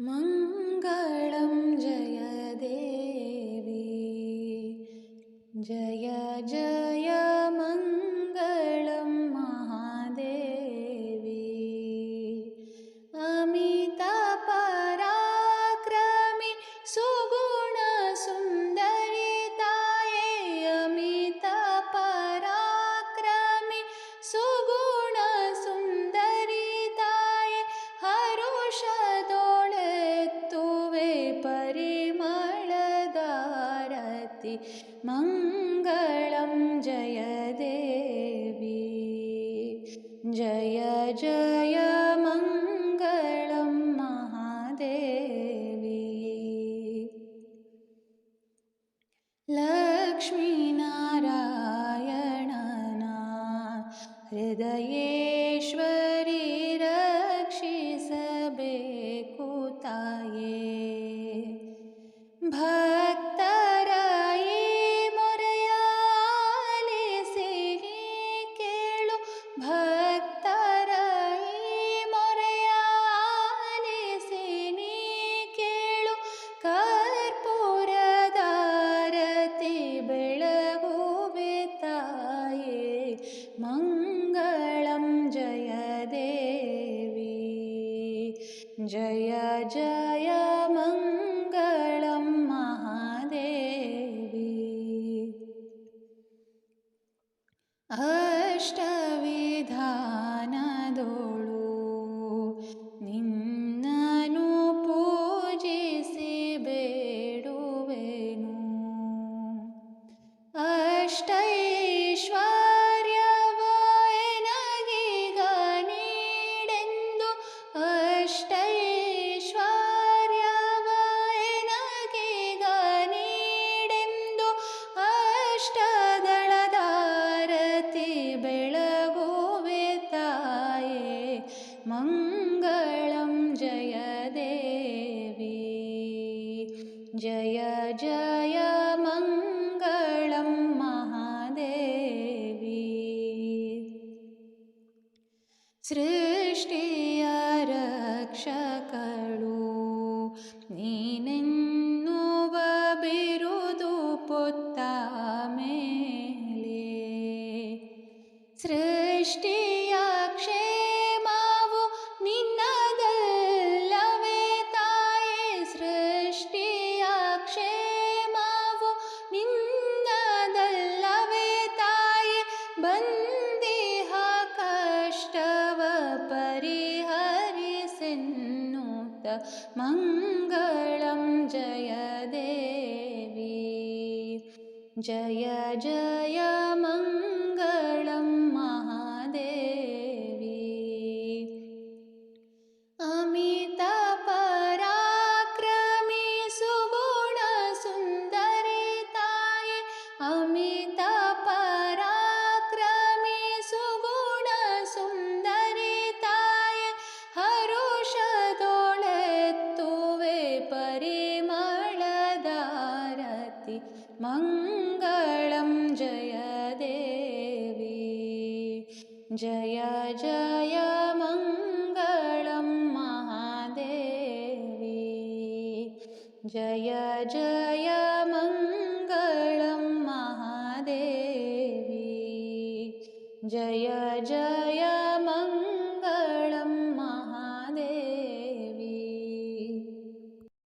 मङ्गलं जय देवी। जय जय परिमळदारति मङ्गलं जय देवी जय जय मङ्गलं महादेवी। लक्ष्मीनारायणना हृदयेश्वरी रक्षिसबेकुताये भक्तराये मङ्गलं जय देवी जय जय मङ्गलं महादेवी। अष्टविधानदोळु मङ्गलं जय देवी जय जय मङ्गलं महादेवी ಸೃಷ್ಟಿಯ ರಕ್ಷಕಳು ನೀನೆನ್ನುವ ಬಿರುದು ಪೊತ್ತ मङ्गलं जय देवी। जय जय मङ्गलं महादेवी मङ्गलं जय देवी। जय जय मङ्गलं महादेवी। जय जय मङ्गलं महादेवी। जय जय मङ्गलं महादेवी।